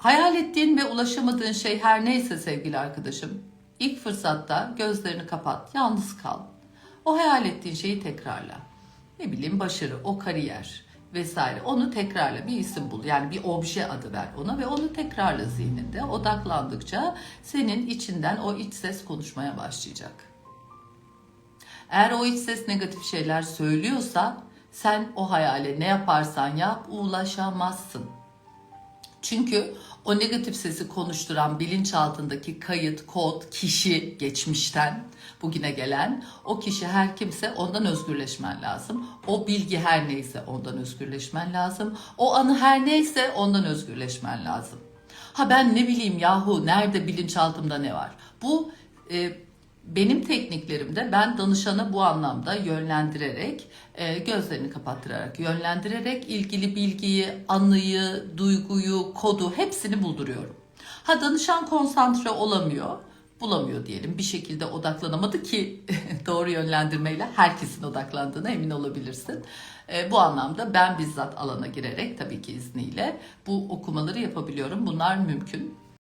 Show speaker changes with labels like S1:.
S1: Hayal ettiğin ve ulaşamadığın şey her neyse sevgili arkadaşım, ilk fırsatta gözlerini kapat, yalnız kal. O hayal ettiğin şeyi tekrarla. Ne bileyim başarı, o kariyer vesaire. Onu tekrarla bir isim bul. Yani bir obje adı ver ona ve onu tekrarla zihninde. Odaklandıkça senin içinden o iç ses konuşmaya başlayacak. Eğer o iç ses negatif şeyler söylüyorsa sen o hayale ne yaparsan yap ulaşamazsın. Çünkü o negatif sesi konuşturan bilinçaltındaki kayıt, kod, kişi geçmişten bugüne gelen o kişi her kimse ondan özgürleşmen lazım. O bilgi her neyse ondan özgürleşmen lazım. O anı her neyse ondan özgürleşmen lazım. Ha ben ne bileyim yahu nerede bilinçaltımda ne var? Bu e, benim tekniklerimde ben danışanı bu anlamda yönlendirerek, e, gözlerini kapattırarak, yönlendirerek ilgili bilgiyi, anıyı, duyguyu, kodu hepsini bulduruyorum. Ha danışan konsantre olamıyor, bulamıyor diyelim. Bir şekilde odaklanamadı ki doğru yönlendirmeyle herkesin odaklandığına emin olabilirsin. E, bu anlamda ben bizzat alana girerek tabii ki izniyle bu okumaları yapabiliyorum. Bunlar mümkün.